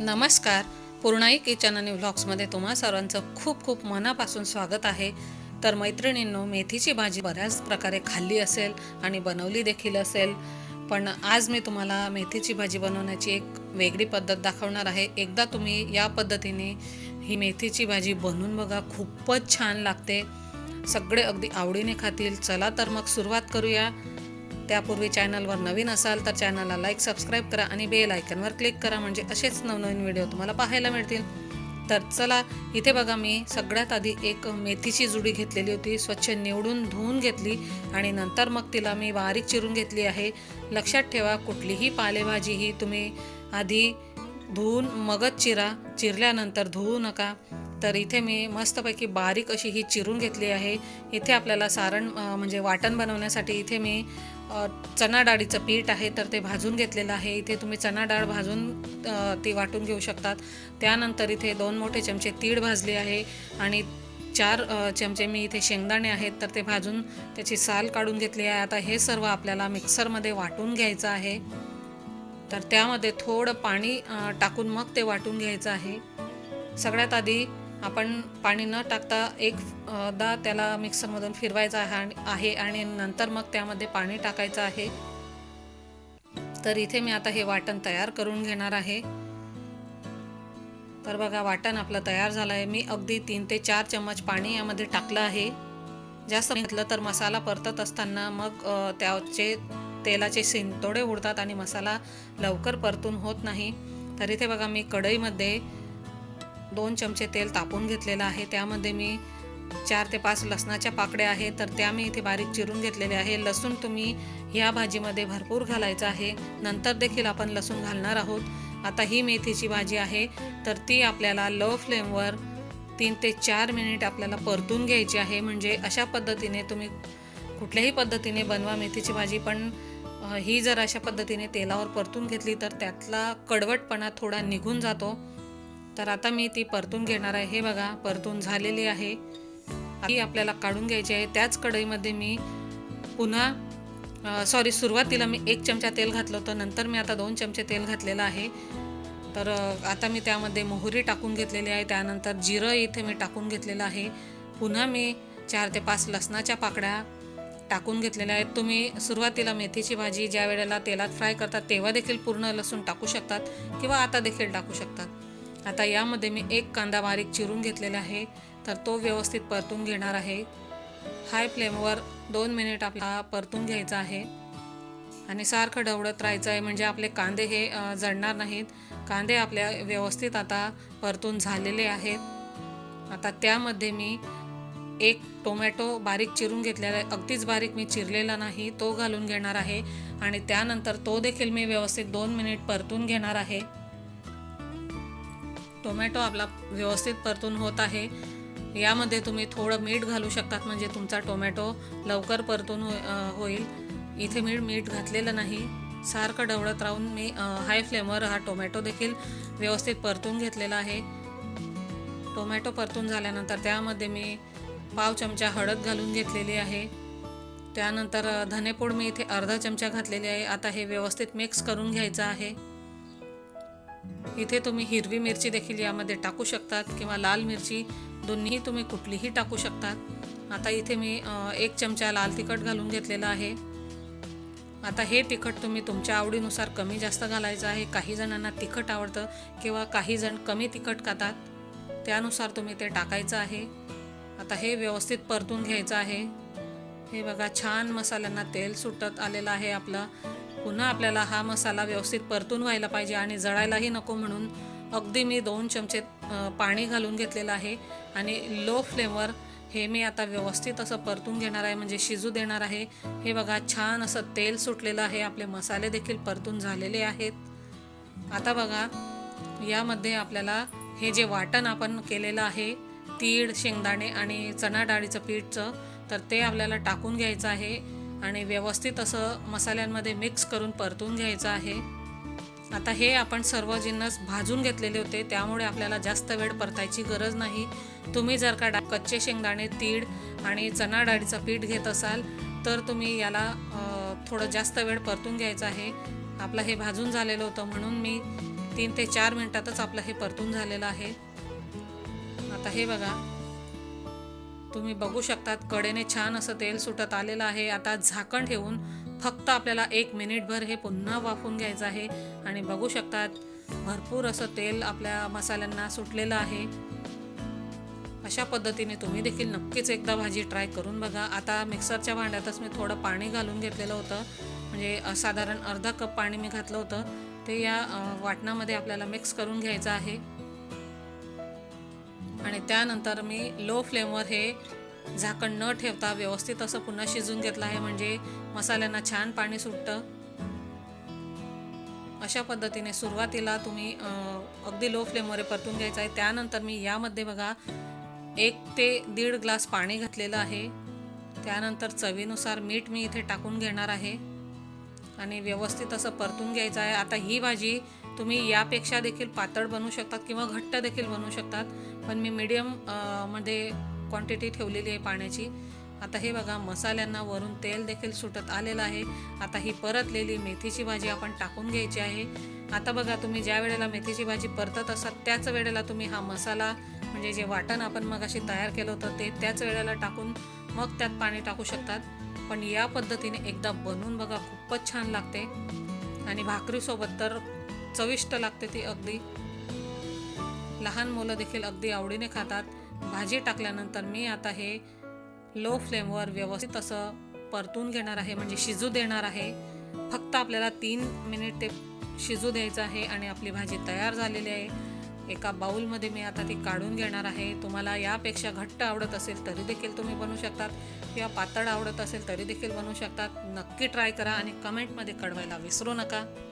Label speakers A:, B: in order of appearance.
A: नमस्कार. पूर्णाई किचन आणि व्लॉग्समध्ये तुम्हा सर्वांचं खूप खूप मनापासून स्वागत आहे. तर मैत्रिणींनो मेथीची भाजी बऱ्याच प्रकारे खाल्ली असेल आणि बनवली देखील असेल. पण आज मी तुम्हाला मेथीची भाजी बनवण्याची एक वेगळी पद्धत दाखवणार आहे. एकदा तुम्ही या पद्धतीने ही मेथीची भाजी बनवून बघा. खूपच छान लागते. सगळे अगदी आवडीने खातील. चला तर मग सुरुवात करूया. त्यापूर्वी चॅनलवर नवीन असाल तर चॅनलला लाईक सबस्क्राईब करा आणि बेल आयकनवर क्लिक करा म्हणजे असेच नवनवीन व्हिडिओ तुम्हाला पाहायला मिळतील. तर चला इथे बघा मी सगळ्यात आधी एक मेथीची जुडी घेतलेली होती. स्वच्छ निवडून धुवून घेतली आणि नंतर मग तिला मी बारीक चिरून घेतली आहे. लक्षात ठेवा कुठलीही पालेभाजी ही तुम्ही आधी धुवून मगच चिरा. चिरल्यानंतर धुवू नका. तर इथे मी मस्तपैकी बारीक अशी ही चिरून घेतली आहे. इथे आपल्याला सारण म्हणजे वाटण बनवण्यासाठी इथे मी चणा डाळीचं पीठ आहे तर ते भाजून घेतलेलं आहे. इथे तुम्ही चणा डाळ भाजून ती वाटून घेऊ शकतात. त्यानंतर इथे दोन मोठे चमचे तीळ भाजले आहे आणि चार चमचे मी इथे शेंगदाणे आहेत तर ते भाजून त्याची साल काढून घेतली आहे. आता हे सर्व आपल्याला मिक्सरमध्ये वाटून घ्यायचं आहे. तर त्यामध्ये थोडं पाणी टाकून मग ते वाटून घ्यायचं आहे. सगळ्यात आधी आपण पाणी न टाकता एकदा त्याला मिक्सरमधून फिरवायचा आहे आणि- आहे आणि नंतर मग त्यामध्ये पाणी टाकायचं आहे. तर इथे मी आता हे वाटण तयार करून घेणार आहे. तर बघा वाटण आपलं तयार झालं आहे मी अगदी तीन ते चार चम्मच पाणी यामध्ये टाकलं आहे. जास्त घेतलं तर मसाला परतत असताना मग त्याचे तेलाचे शिंतोडे उडतात आणि मसाला लवकर परतून होत नाही. तर इथे बघा मी कढईमध्ये दोन चमचे तेल तापून घेतलेलं आहे. त्यामध्ये मी चार ते पाच लसणाच्या पाकड्या आहेत. तर त्या मी इथे बारीक चिरून घेतलेल्या आहे लसूण तुम्ही ह्या भाजीमध्ये भरपूर घालायचं आहे. नंतर देखील आपण लसूण घालणार आहोत. आता ही मेथीची भाजी आहे. तर ती आपल्याला लो फ्लेमवर तीन ते चार मिनिट आपल्याला परतून घ्यायची आहे. म्हणजे अशा पद्धतीने तुम्ही कुठल्याही पद्धतीने बनवा मेथीची भाजी पण ही जर अशा पद्धतीने तेलावर परतून घेतली तर त्यातला कडवटपणा थोडा निघून जातो. तर आता मी ती परतून घेणार आहे. हे बघा परतून झालेली आहे. ती आपल्याला काढून घ्यायची आहे. त्याच कढईमध्ये मी पुन्हा सॉरी सुरुवातीला मी एक चमचा तेल घातलं होतं. नंतर मी आता दोन चमचे तेल घातलेलं आहे. तर आता मी त्यामध्ये मोहरी टाकून घेतलेली आहे. त्यानंतर जिरं इथे मी टाकून घेतलेलं आहे. पुन्हा मी चार ते पाच लसणाच्या पाकड्या टाकून घेतलेल्या आहेत. तुम्ही सुरुवातीला मेथीची भाजी ज्या वेळेला तेलात फ्राय करतात तेव्हा देखील पूर्ण लसूण टाकू शकतात किंवा आता देखील टाकू शकतात. आता यामध्ये मी एक कांदा बारीक चिरून घेतलेला आहे तर तो व्यवस्थित परतून घेणार आहे. हाय फ्लेमवर दोन मिनिट आपला परतून घ्यायचा आहे. आणि सारखं ढवळत राहायचं आहे म्हणजे आपले कांदे हे जडणार जळणार नाहीत. कांदे आपल्या व्यवस्थित आता परतून झालेले आहेत. आता त्यामध्ये मी एक टोमॅटो बारीक चिरून घेतलेला आहे. अगदीच बारीक मी चिरलेला नाही तो घालून घेणार आहे. आणि त्यानंतर तो देखील मी व्यवस्थित दोन मिनिट परतून घेणार आहे. टोमॅटो आपला व्यवस्थित परतून होत आहे. यामध्ये तुम्ही थोडं मीठ घालू शकतात म्हणजे तुमचा टोमॅटो लवकर परतून हो होईल. इथे मी मीठ घातलेलं नाही. सारखं ढवळत राहून मी हाय फ्लेमवर हा टोमॅटो देखील व्यवस्थित परतून घेतलेला आहे. टोमॅटो परतून झाल्यानंतर त्यामध्ये मी पाव चमचा हळद घालून घेतलेली आहे. त्यानंतर धनेपूड मी इथे अर्धा चमचा घातलेली आहे. आता हे व्यवस्थित मिक्स करून घ्यायचं आहे. इथे तुम्ही हिरवी मिरची देखील यामध्ये टाकू शकतात किंवा लाल मिरची दोन्हीही तुम्ही कुठलीही टाकू शकतात. आता इथे मी एक चमचा लाल तिखट घालून घेतलेला आहे. आता हे तिखट तुम्ही तुमच्या आवडीनुसार कमी जास्त घालायचं आहे. काही जणांना तिखट आवडतं किंवा काही जण कमी तिखट खातात. त्यानुसार तुम्ही ते टाकायचं आहे. आता हे व्यवस्थित परतून घ्यायचं आहे. हे बघा छान मसाल्यांना तेल सुटत आलेलं आहे आपलं. पुन्हा आपल्याला हा मसाला व्यवस्थित परतून व्हायला पाहिजे आणि जळायलाही नको म्हणून अगदी मी दोन चमचे पाणी घालून घेतलेलं आहे आणि लो फ्लेमवर हे मी आता व्यवस्थित असं परतून घेणार आहे म्हणजे शिजू देणार आहे. हे बघा छान असं तेल सुटलेलं आहे. आपले मसाले देखील परतून झालेले आहेत. आता बघा यामध्ये आपल्याला हे जे वाटण आपण केलेलं आहे तीळ शेंगदाणे आणि चणा डाळीचं पीठचं तर ते आपल्याला टाकून घ्यायचं आहे. आणि व्यवस्थित असं मसाल्यांमध्ये मिक्स करून परतून घ्यायचं आहे. आता हे आपण सर्व जिन्नस भाजून घेतलेले होते त्यामुळे आपल्याला जास्त वेळ परतायची गरज नाही. तुम्ही जर का डा कच्चे शेंगदाणे तीळ आणि चणा डाळीचं पीठ घेत असाल तर तुम्ही याला थोडं जास्त वेळ परतून घ्यायचं आहे. आपलं हे भाजून झालेलं होतं म्हणून मी तीन ते चार मिनटातच आपलं हे परतून झालेलं आहे. आता हे बघा. तुम्ही बघू शकतात कडेने छान असं तेल सुटत आलेलं आहे. आता झाकण ठेवून फक्त आपल्याला एक मिनिटभर हे पुन्हा वाफून घ्यायचं आहे. आणि बघू शकतात भरपूर असं तेल आपल्या मसाल्यांना सुटलेलं आहे. अशा पद्धतीने तुम्ही देखील नक्कीच एकदा भाजी ट्राय करून बघा. आता मिक्सरच्या भांड्यातच मी थोडं पाणी घालून घेतलेलं होतं. म्हणजे साधारण अर्धा कप पाणी मी घातलं होतं. ते या वाटणामध्ये आपल्याला मिक्स करून घ्यायचं आहे. आणि त्यानंतर मी लो फ्लेमवर हे झाकण न ठेवता व्यवस्थित असं पुन्हा शिजून घेतलं आहे. म्हणजे मसाल्यांना छान पाणी सुटतं. अशा पद्धतीने सुरुवातीला तुम्ही अगदी लो फ्लेमवर परतून घ्यायचं आहे. त्यानंतर मी यामध्ये बघा एक ते दीड ग्लास पाणी घातलेलं आहे. त्यानंतर चवीनुसार मीठ मी इथे टाकून घेणार आहे. आणि व्यवस्थित असं परतून घ्यायचं आहे. आता ही भाजी तुम्ही यापेक्षा देखील पातळ बनवू शकतात किंवा घट्ट देखील बनवू शकतात. पण मी मीडियममध्ये क्वांटिटी ठेवलेली आहे पाण्याची. आता हे बघा मसाल्यांना वरून तेल देखील सुटत आलेलं आहे. आता ही परतलेली मेथीची भाजी आपण टाकून घ्यायची आहे. आता बघा तुम्ही ज्या वेळेला मेथीची भाजी परतत असाल त्याच वेळेला तुम्ही हा मसाला म्हणजे जे वाटण आपण मग अशी तयार केलं होतं ते त्याच वेळेला टाकून मग त्यात पाणी टाकू शकतात. पण या पद्धतीने एकदा बनवून बघा खूपच छान लागते. आणि भाकरीसोबत तर चविष्ट लागते ती अगदी. लहान मुलं देखील अगदी आवडीने खातात. भाजी टाकल्यानंतर मी आता हे लो फ्लेमवर व्यवस्थित असं परतून घेणार आहे म्हणजे शिजू देणार आहे. फक्त आपल्याला तीन मिनिट ते शिजू द्यायचं आहे आणि आपली भाजी तयार झालेली आहे. एका बाउलमध्ये मी आता ती काढून घेणार आहे. तुम्हाला यापेक्षा घट्ट आवडत असेल तरी देखील तुम्ही बनवू शकतात. किंवा पातळ आवडत असेल तरी देखील बनवू शकतात. नक्की ट्राय करा आणि कमेंटमध्ये कळवायला विसरू नका.